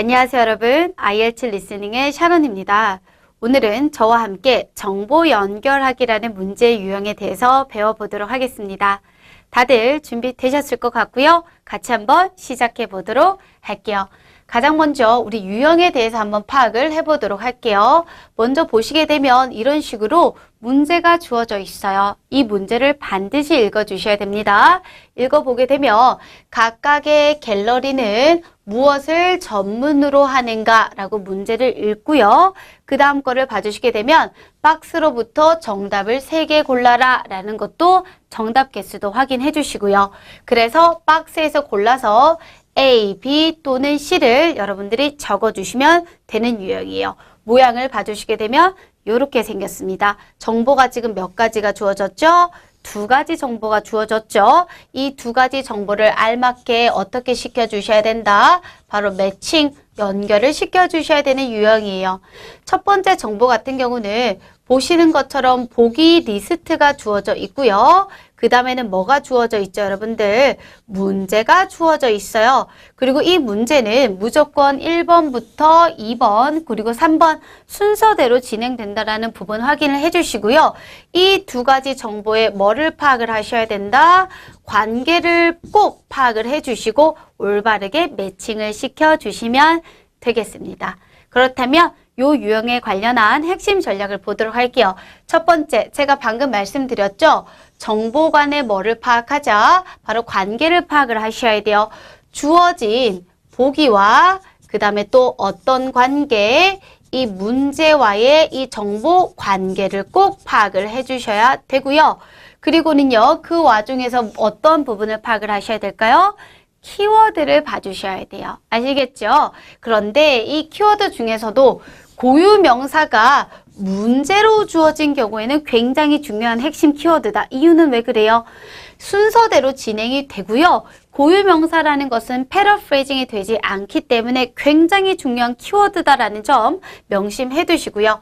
안녕하세요, 여러분. IELTS 리스닝의 샤론입니다. 오늘은 저와 함께 정보 연결하기라는 문제 유형에 대해서 배워보도록 하겠습니다. 다들 준비되셨을 것 같고요. 같이 한번 시작해 보도록 할게요. 가장 먼저 우리 유형에 대해서 한번 파악을 해보도록 할게요. 먼저 보시게 되면 이런 식으로 문제가 주어져 있어요. 이 문제를 반드시 읽어주셔야 됩니다. 읽어보게 되면 각각의 갤러리는 무엇을 전문으로 하는가 라고 문제를 읽고요. 그 다음 거를 봐주시게 되면 박스로부터 정답을 3개 골라라 라는 것도 정답 개수도 확인해 주시고요. 그래서 박스에서 골라서 A, B 또는 C를 여러분들이 적어주시면 되는 유형이에요. 모양을 봐주시게 되면 이렇게 생겼습니다. 정보가 지금 몇 가지가 주어졌죠? 두 가지 정보가 주어졌죠. 이 두 가지 정보를 알맞게 어떻게 시켜주셔야 된다? 바로 매칭, 연결을 시켜주셔야 되는 유형이에요. 첫 번째 정보 같은 경우는 보시는 것처럼 보기 리스트가 주어져 있고요. 그 다음에는 뭐가 주어져 있죠, 여러분들? 문제가 주어져 있어요. 그리고 이 문제는 무조건 1번부터 2번, 그리고 3번 순서대로 진행된다라는 부분 확인을 해주시고요. 이 두 가지 정보에 뭐를 파악을 하셔야 된다? 관계를 꼭 파악을 해주시고 올바르게 매칭을 시켜주시면 되겠습니다. 그렇다면 요 유형에 관련한 핵심 전략을 보도록 할게요. 첫 번째, 제가 방금 말씀드렸죠? 정보 간의 뭐를 파악하자? 바로 관계를 파악을 하셔야 돼요. 주어진 보기와 그 다음에 또 어떤 관계, 이 문제와의 이 정보 관계를 꼭 파악을 해주셔야 되고요. 그리고는요, 그 와중에서 어떤 부분을 파악을 하셔야 될까요? 키워드를 봐주셔야 돼요. 아시겠죠? 그런데 이 키워드 중에서도 고유 명사가 문제로 주어진 경우에는 굉장히 중요한 핵심 키워드다. 이유는 왜 그래요? 순서대로 진행이 되고요. 고유 명사라는 것은 패러프레이징이 되지 않기 때문에 굉장히 중요한 키워드다라는 점 명심해 두시고요.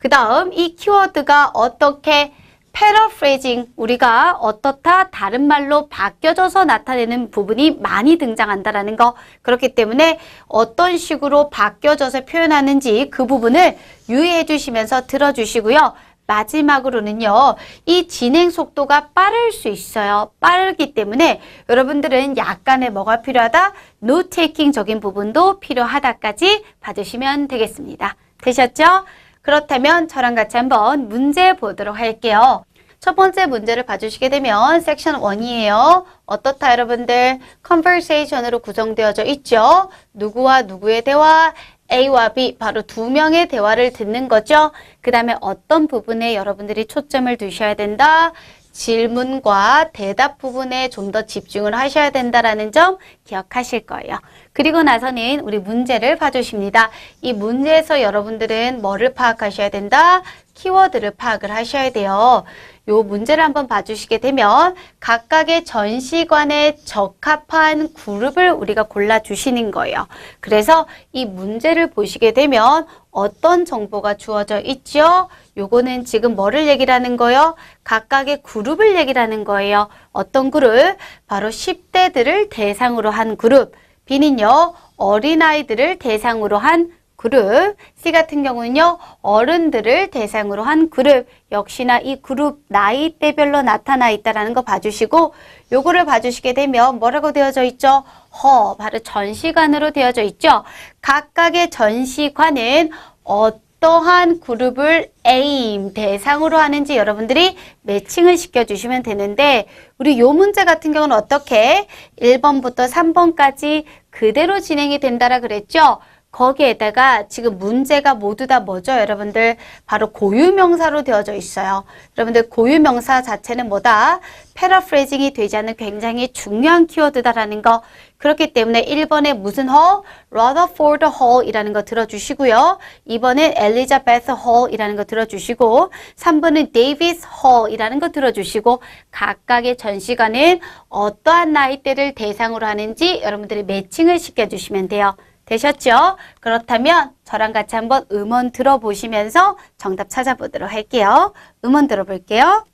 그 다음 이 키워드가 어떻게 패러프레이징 우리가 어떻다 다른 말로 바뀌어져서 나타내는 부분이 많이 등장한다라는 거 그렇기 때문에 어떤 식으로 바뀌어져서 표현하는지 그 부분을 유의해 주시면서 들어주시고요. 마지막으로는요, 이 진행 속도가 빠를 수 있어요. 빠르기 때문에 여러분들은 약간의 뭐가 필요하다? 노테이킹적인 부분도 필요하다까지 봐주시면 되겠습니다. 되셨죠? 그렇다면 저랑 같이 한번 문제 보도록 할게요. 첫 번째 문제를 봐주시게 되면 섹션 1이에요. 어떻다 여러분들? conversation으로 구성되어져 있죠. 누구와 누구의 대화? A와 B 바로 두 명의 대화를 듣는 거죠. 그 다음에 어떤 부분에 여러분들이 초점을 두셔야 된다? 질문과 대답 부분에 좀 더 집중을 하셔야 된다라는 점 기억하실 거예요. 그리고 나서는 우리 문제를 봐주십니다. 이 문제에서 여러분들은 뭐를 파악하셔야 된다? 키워드를 파악을 하셔야 돼요. 요 문제를 한번 봐주시게 되면 각각의 전시관에 적합한 그룹을 우리가 골라주시는 거예요. 그래서 이 문제를 보시게 되면 어떤 정보가 주어져 있죠? 요거는 지금 뭐를 얘기를 하는 거예요? 각각의 그룹을 얘기를 하는 거예요. 어떤 그룹? 바로 10대들을 대상으로 한 그룹. B는요, 어린아이들을 대상으로 한 그룹, C 같은 경우는요, 어른들을 대상으로 한 그룹, 역시나 이 그룹 나이대별로 나타나 있다라는 거 봐주시고, 요거를 봐주시게 되면 뭐라고 되어져 있죠? 허, 바로 전시관으로 되어져 있죠? 각각의 전시관은 어 떠한 그룹을 aim, 대상으로 하는지 여러분들이 매칭을 시켜주시면 되는데, 우리 요 문제 같은 경우는 어떻게 1번부터 3번까지 그대로 진행이 된다라 그랬죠? 거기에다가 지금 문제가 모두 다 뭐죠, 여러분들? 바로 고유명사로 되어져 있어요. 여러분들 고유명사 자체는 뭐다? 패러프레이징이 되지 않는 굉장히 중요한 키워드다라는 거. 그렇기 때문에 1번에 무슨 hall? Rutherford Hall이라는 거 들어주시고요. 2번은 Elizabeth Hall이라는 거 들어주시고 3번은 Davis Hall이라는 거 들어주시고 각각의 전시관은 어떠한 나이대를 대상으로 하는지 여러분들이 매칭을 시켜주시면 돼요. 되셨죠? 그렇다면 저랑 같이 한번 음원 들어보시면서 정답 찾아보도록 할게요. 음원 들어볼게요.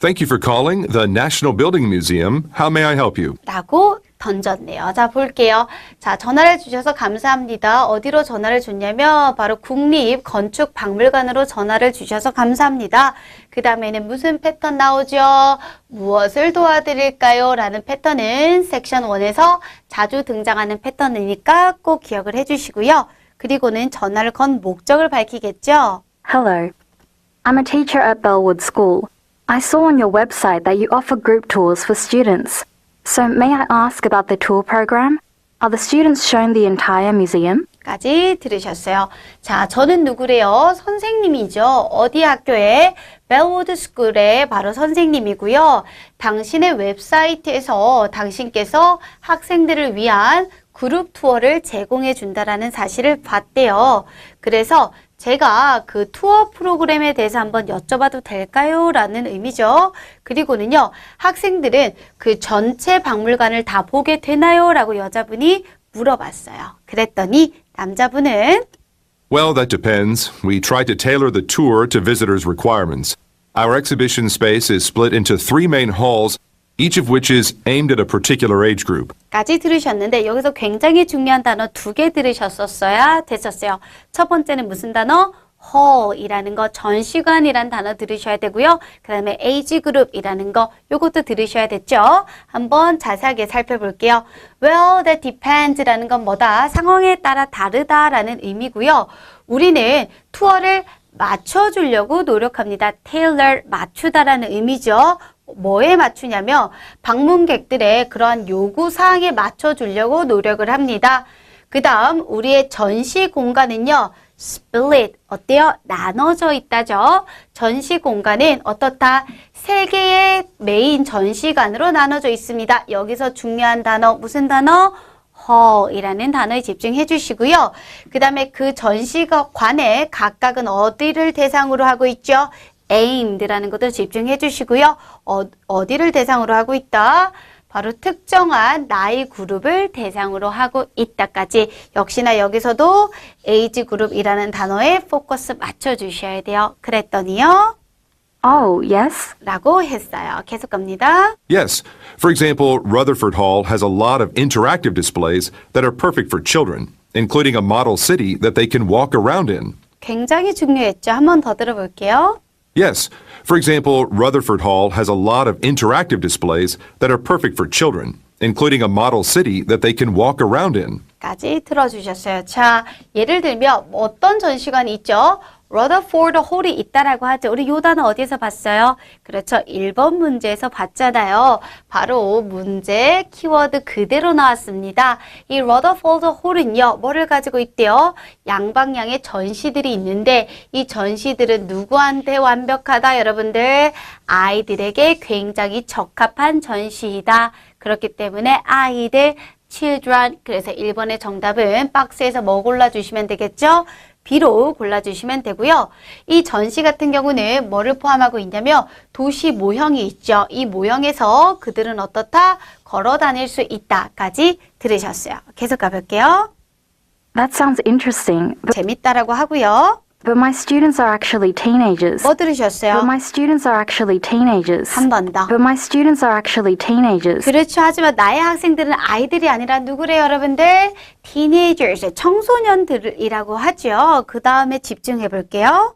Thank you for calling the National Building Museum. How may I help you? 라고 던졌네요. 자, 볼게요. 자, 전화를 주셔서 감사합니다. 어디로 전화를 줬냐면 바로 국립건축박물관으로 전화를 주셔서 감사합니다. 그 다음에는 무슨 패턴 나오죠? 무엇을 도와드릴까요? 라는 패턴은 섹션 1에서 자주 등장하는 패턴이니까 꼭 기억을 해주시고요. 그리고는 전화를 건 목적을 밝히겠죠? Hello. I'm a teacher at Bellwood School. I saw on your website that you offer group tours for students. So, may I ask about the tour program? Are the students shown the entire museum? 까지 들으셨어요. 자, 저는 누구래요? 선생님이죠. 어디 학교에? 벨우드 스쿨의 바로 선생님이고요. 당신의 웹사이트에서 당신께서 학생들을 위한 그룹 투어를 제공해 준다라는 사실을 봤대요. 그래서 제가 그 투어 프로그램에 대해서 한번 여쭤봐도 될까요? 라는 의미죠. 그리고는요, 학생들은 그 전체 박물관을 다 보게 되나요? 라고 여자분이 물어봤어요. 그랬더니 남자분은 Well, that depends. We try to tailor the tour to visitors' requirements. Our exhibition space is split into three main halls, each of which is aimed at a particular age group. 까지 들으셨는데 여기서 굉장히 중요한 단어 두 개 들으셨었어야 됐었어요. 첫 번째는 무슨 단어? Hall이라는 거, 전시관이라는 단어 들으셔야 되고요. 그 다음에 age group이라는 거, 요것도 들으셔야 됐죠? 한번 자세하게 살펴볼게요. Well, that depends라는 건 뭐다? 상황에 따라 다르다라는 의미고요. 우리는 투어를 맞춰주려고 노력합니다. tailor, 맞추다라는 의미죠. 뭐에 맞추냐면 방문객들의 그러한 요구 사항에 맞춰주려고 노력을 합니다. 그 다음 우리의 전시 공간은요. Split 어때요? 나눠져 있다죠. 전시 공간은 어떻다? 세 개의 메인 전시관으로 나눠져 있습니다. 여기서 중요한 단어 무슨 단어? hall이라는 단어에 집중해 주시고요. 그 다음에 그 전시관에 각각은 어디를 대상으로 하고 있죠? aimed라는 것도 집중해 주시고요. 어, 어디를 대상으로 하고 있다? 바로 특정한 나이 그룹을 대상으로 하고 있다까지 역시나 여기서도 에이지 그룹이라는 단어에 포커스 맞춰 주셔야 돼요. 그랬더니요. Oh, yes. 라고 했어요. 계속 갑니다. Yes, for example, Rutherford Hall has a lot of interactive displays that are perfect for children, including a model city that they can walk around in. 굉장히 중요했죠. 한 번 더 들어볼게요. Yes, for example, Rutherford Hall has a lot of interactive displays that are perfect for children, including a model city that they can walk around in. 까지 들어주셨어요. 자, 예를 들면 어떤 전시관이 있죠? 러더포드 홀이 있다라고 하죠. 우리 요 단어 어디서 봤어요? 그렇죠. 1번 문제에서 봤잖아요. 바로 문제 키워드 그대로 나왔습니다. 이 러더포드 홀은요. 뭐를 가지고 있대요? 양방향의 전시들이 있는데 이 전시들은 누구한테 완벽하다 여러분들? 아이들에게 굉장히 적합한 전시이다. 그렇기 때문에 아이들 children 그래서 1번의 정답은 박스에서 뭐 골라주시면 되겠죠? B로 골라주시면 되고요. 이 전시 같은 경우는 뭐를 포함하고 있냐면 도시 모형이 있죠. 이 모형에서 그들은 어떻다? 걸어 다닐 수 있다까지 들으셨어요. 계속 가볼게요. That sounds interesting. 재밌다라고 하고요. but my students are actually teenagers. 뭐 But 들으셨어요? my students are actually teenagers. 한 번 더. But my students are actually teenagers. 그렇죠. 하지만 나의 학생들은 아이들이 아니라 누구래요, 여러분들? teenagers, 청소년들이라고 하죠. 그 다음에 집중해 볼게요.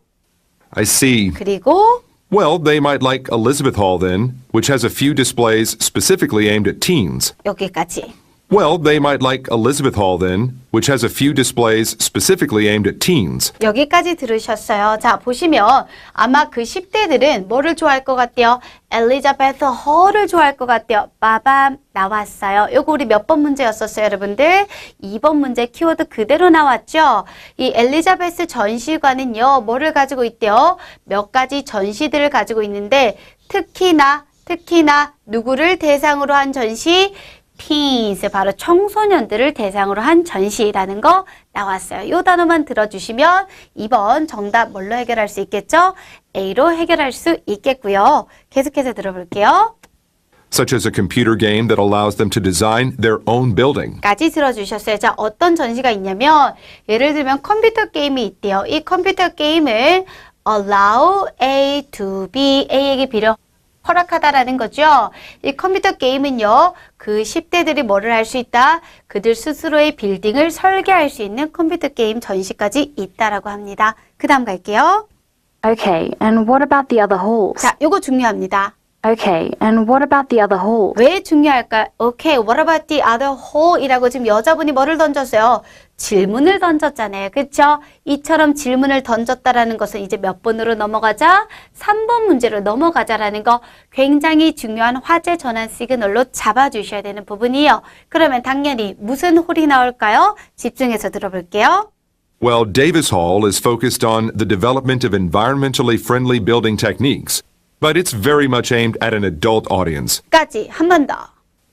I see. 그리고 Well, they might like Elizabeth Hall then, which has a few displays specifically aimed at teens. 여기까지. Well, they might like Elizabeth Hall then, which has a few displays specifically aimed at teens. 여기까지 들으셨어요. 자, 보시면 아마 그 10대들은 뭐를 좋아할 것 같아요? 엘리자베스 헐을 좋아할 것 같아요. 빠밤 나왔어요. 요거 우리 몇 번 문제였었어요, 여러분들? 2번 문제 키워드 그대로 나왔죠? 이 엘리자베스 전시관은요, 뭐를 가지고 있대요? 몇 가지 전시들을 가지고 있는데 특히나 특히나 누구를 대상으로 한 전시? Teens, 바로 청소년들을 대상으로 한 전시라는 거 나왔어요. 이 단어만 들어주시면 2번 정답 뭘로 해결할 수 있겠죠? A로 해결할 수 있겠고요. 계속해서 들어볼게요. such as a computer game that allows them to design their own building. 까지 들어주셨어요. 자, 어떤 전시가 있냐면 예를 들면 컴퓨터 게임이 있대요. 이 컴퓨터 게임을 allow A to B, A에게 비려 허락하다라는 거죠. 이 컴퓨터 게임은요, 그 10대들이 뭐를 할 수 있다? 그들 스스로의 빌딩을 설계할 수 있는 컴퓨터 게임 전시까지 있다라고 합니다. 그 다음 갈게요. Okay, and what about the other halls? 자, 요거 중요합니다. Okay, and what about the other halls? 왜 중요할까? Okay, what about the other hole? 이라고 지금 여자분이 뭐를 던졌어요? 질문을 던졌잖아요. 그쵸? 이처럼 질문을 던졌다라는 것은 이제 몇 번으로 넘어가자? 3번 문제로 넘어가자라는 거 굉장히 중요한 화제 전환 시그널로 잡아주셔야 되는 부분이에요. 그러면 당연히 무슨 홀이 나올까요? 집중해서 들어볼게요. Well, Davis Hall is focused on the development of environmentally friendly building techniques, but it's very much aimed at an adult audience. 까지 한 번 더.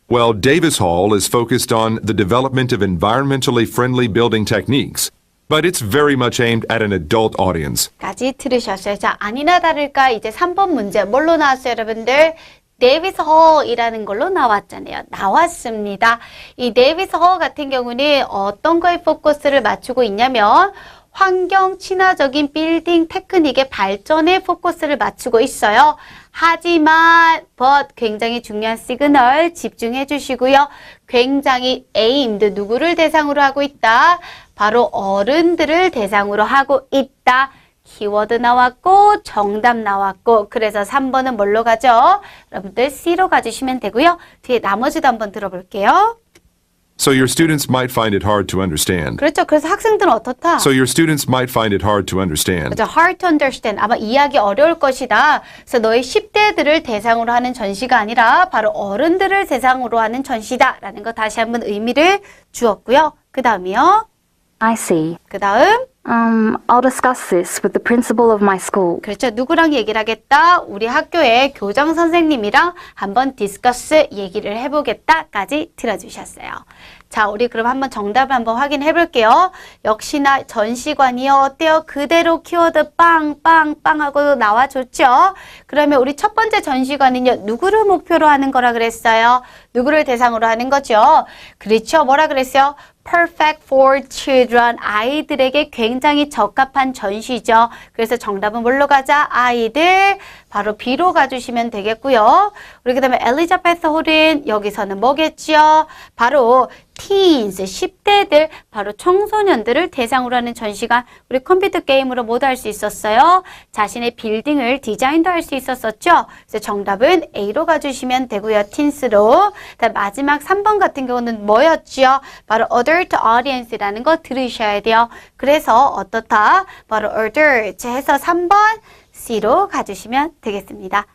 Well, Davis Hall is focused on the development of environmentally friendly building techniques, but it's very much aimed at an adult audience. 까지 들으셨어요. 자, 아니나 다를까 이제 3번 문제 뭘로 나왔어요, 여러분들? 데이비스 허이라는 걸로 나왔잖아요. 나왔습니다. 이 데이비스 허 같은 경우는 어떤 거에 포커스를 맞추고 있냐면 환경 친화적인 빌딩 테크닉의 발전에 포커스를 맞추고 있어요. 하지만 but 굉장히 중요한 시그널 집중해 주시고요. 굉장히 aimed 누구를 대상으로 하고 있다? 바로 어른들을 대상으로 하고 있다. 키워드 나왔고 정답 나왔고 그래서 3번은 뭘로 가죠? 여러분들 C로 가주시면 되고요. 뒤에 나머지도 한번 들어볼게요. So your students might find it hard to understand. 그렇죠. 그래서 학생들은 어떻다? So your students might find it hard to understand. 그렇죠. hard to understand. 아마 이해하기 어려울 것이다. 그래서 너희 10대들을 대상으로 하는 전시가 아니라 바로 어른들을 대상으로 하는 전시다 라는 거 다시 한번 의미를 주었고요. 그 다음이요. I see. 그 다음. Um, I'll discuss this with the principal of my school. 그렇죠. 누구랑 얘기를 하겠다? 우리 학교의 교장 선생님이랑 한번 디스커스 얘기를 해보겠다까지 들어주셨어요. 자, 우리 그럼 한번 정답을 한번 확인해 볼게요. 역시나 전시관이요. 어때요? 그대로 키워드 빵, 빵, 빵 하고 나와 줬죠? 그러면 우리 첫 번째 전시관은요. 누구를 목표로 하는 거라 그랬어요? 누구를 대상으로 하는 거죠? 그렇죠. 뭐라 그랬어요? Perfect for children. 아이들에게 굉장히 적합한 전시죠. 그래서 정답은 뭘로 가자? 아이들. 바로 B로 가주시면 되겠고요. 우리 그 다음에 엘리자베스 홀은 여기서는 뭐겠죠? 바로 teens, 10대들, 바로 청소년들을 대상으로 하는 전시관. 우리 컴퓨터 게임으로 모두 할 수 있었어요. 자신의 빌딩을 디자인도 할 수 있었었죠. 그래서 정답은 A로 가주시면 되고요. teens로. 마지막 3번 같은 경우는 뭐였죠? 바로 adult audience라는 거 들으셔야 돼요. 그래서 어떻다? 바로 adult 해서 3번 C로 가주시면 되겠습니다.